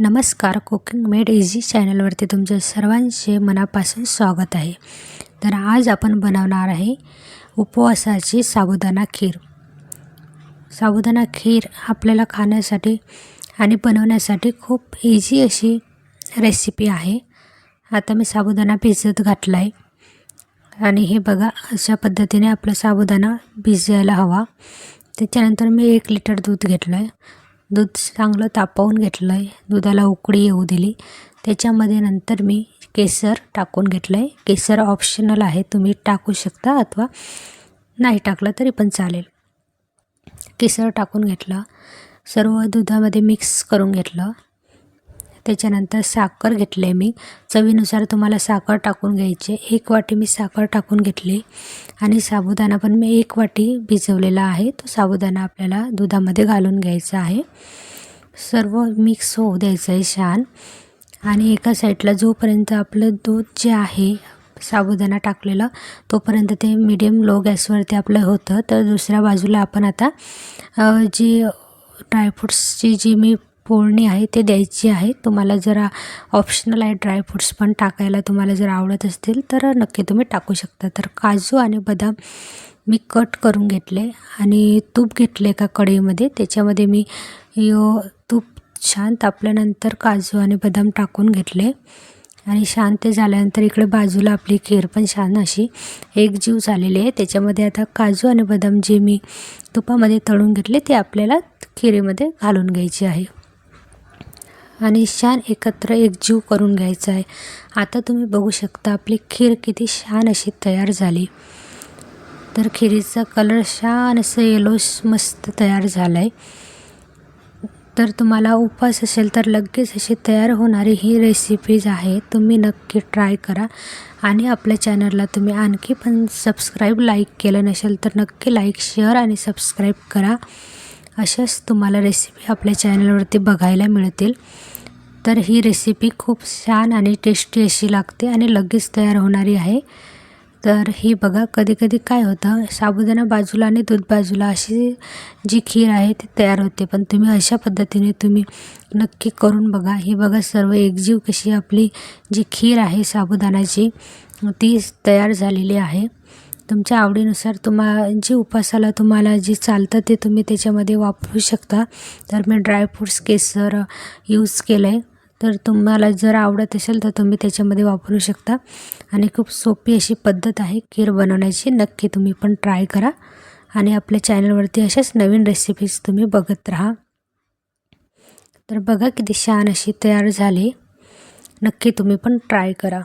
नमस्कार cooking made easy चॅनलवरती तुमच्या सर्वांचे मनापासून स्वागत आहे. तर आज आपण बनवणार आहे उपवासाची साबुदाणा खीर. साबुदाणा खीर आपल्याला खाण्यासाठी आणि बनवण्यासाठी खूप इझी अशी रेसिपी आहे. आता मी साबुदाणा भिजत घातला आहे आणि हे बघा अशा पद्धतीने आपला साबुदाणा भिजायला हवा. त्याच्यानंतर मी एक लिटर दूध घेतलं आहे दूध चांगलं तापवून घेतलं आहे दुधाला उकळी येऊ दिली. त्याच्यामध्ये नंतर मी केसर टाकून घेतलं आहे केसर ऑप्शनल आहे. तुम्ही टाकू शकता अथवा नाही टाकलं तरी पण चालेल. केसर टाकून घेतलं. सर्व दुधामध्ये मिक्स करून घेतलं. त्याच्यानंतर साखर घेतले मी. चवीनुसार तुम्हाला साखर टाकून घ्यायची. एक वाटी मी साखर टाकून घेतली. आणि साबुदाणा पण मी एक वाटी भिजवलेला आहे. तो साबुदाणा आपल्याला दुधामध्ये घालून घ्यायचा आहे. सर्व मिक्स होऊ द्यायचं आहे छान. आणि एका साईडला जोपर्यंत आपलं दूध जे आहे साबुदाणा टाकलेलं तोपर्यंत ते मिडियम लो गॅसवरती आपलं होतं. तर दुसऱ्या बाजूला आपण आता जी ड्रायफ्रुट्सची जी मी फोडणी आहे ते द्यायची आहे. तुम्हाला जरा ऑप्शनल आहे ड्रायफ्रूट्स पण टाकायला तुम्हाला जर आवडत असतील तर नक्की तुम्ही टाकू शकता. तर काजू आणि बदाम मी कट करून घेतले आणि तूप घेतले एका कढईमध्ये. त्याच्यामध्ये मी यो तूप छान तापल्यानंतर काजू आणि बदाम टाकून घेतले. आणि शांत झाल्यानंतर इकडे बाजूला आपली खीर पण छान अशी एकजीव झालेली आहे. त्याच्यामध्ये आता काजू आणि बदाम जे मी तुपामध्ये तळून घेतले ते आपल्याला खिरीमध्ये घालून घ्यायचे आहे. आणि छान एकत्र एकजीव करून घ्यायचा आहे. आता तुम्ही बघू शकता आपली खीर किती छान अशी तयार झाली. तर खिरीचा कलर छान असं येलो मस्त तयार झाला आहे तर तुम्हाला उपवास असेल तर लगेच अशी तयार होणारी ही रेसिपीज आहे. तुम्ही नक्की ट्राय करा. आणि आपल्या चॅनलला तुम्ही आणखी पण सबस्क्राईब लाईक केलं नसेल तर नक्की लाईक शेअर आणि सबस्क्राईब करा. अशाच तुम्हाला रेसिपी आपल्या चॅनलवरती बघायला मिळतील. तर ही रेसिपी खूप छान आणि टेस्टी अशी लागते आणि लगेच तयार होणारी आहे. तर ही बघा कधीकधी काय होतं साबुदाणा बाजूला आणि दूध बाजूला अशी जी खीर आहे ती तयार होते. पण तुम्ही अशा पद्धतीने तुम्ही नक्की करून बघा. ही बघा सर्व एकजीव कशी आपली जी खीर आहे साबुदाणाची ती तयार झालेली आहे. तुमच्या आवडीनुसार तुम्हा जी उपासाला तुम्हाला जे चालतं ते तुम्ही त्याच्यामध्ये वापरू शकता. तर मी ड्रायफ्रूट्स केसर यूज केलं आहे तर तुम्हाला जर आवडत असेल तर तुम्ही त्याच्यामध्ये वापरू शकता. आणि खूप सोपी अशी पद्धत आहे खीर बनवण्याची. नक्की तुम्ही पण ट्राय करा. आणि आपल्या चॅनलवरती अशाच नवीन रेसिपीज तुम्ही बघत राहा. तर बघा किती छान अशी तयार झाली. नक्की तुम्ही पण ट्राय करा.